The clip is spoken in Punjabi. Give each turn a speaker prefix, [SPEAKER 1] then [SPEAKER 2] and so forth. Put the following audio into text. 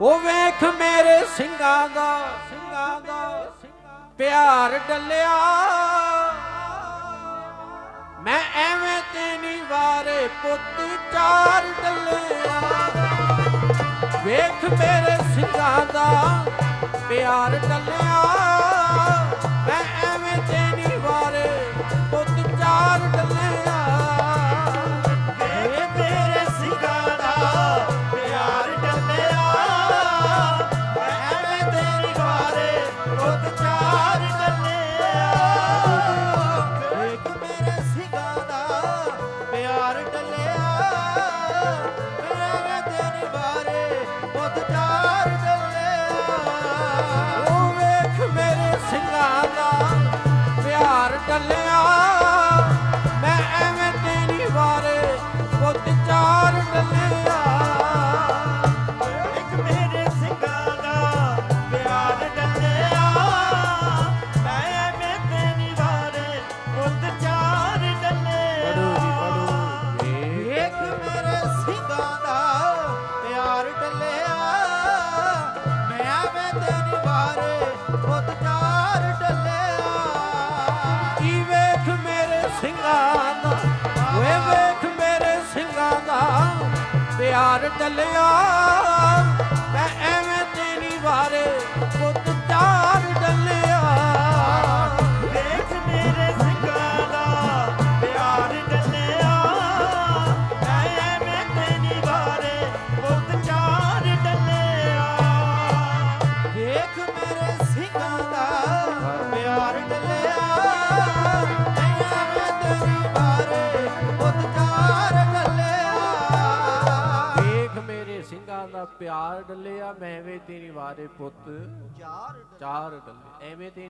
[SPEAKER 1] ਉਹ ਵੇਖ ਮੇਰੇ ਸਿੰਘਾਂ ਦਾ ਸਿੰਘਾਂ ਦਾ ਪਿਆਰ ਡੱਲਿਆ। ਮੈਂ ਐਵੇਂ ਤੇ ਨਹੀਂ ਵਾਰੇ ਪੁੱਤ ਚਾਰ ਡੱਲਿਆ। ਵੇਖ ਮੇਰੇ ਸਿੰਘਾਂ ਦਾ ਪਿਆਰ ਡੱਲਿਆ।
[SPEAKER 2] Bye. ਸਿੰਘਾਂ ਦਾ
[SPEAKER 1] ਓਏ ਵੇਖ ਮੇਰੇ ਸਿੰਘਾਂ ਦਾ ਪਿਆਰ ਟਲਿਆ। ਦਾ ਪਿਆਰ ਡੱਲਿਆ ਮੈਂ ਐਵੇਂ ਤੇਰੀ ਵਾਰੇ ਪੁੱਤ।
[SPEAKER 2] ਚਾਰ
[SPEAKER 1] ਚਾਰ ਡੱਲੇ ਐਵੇਂ ਤੇ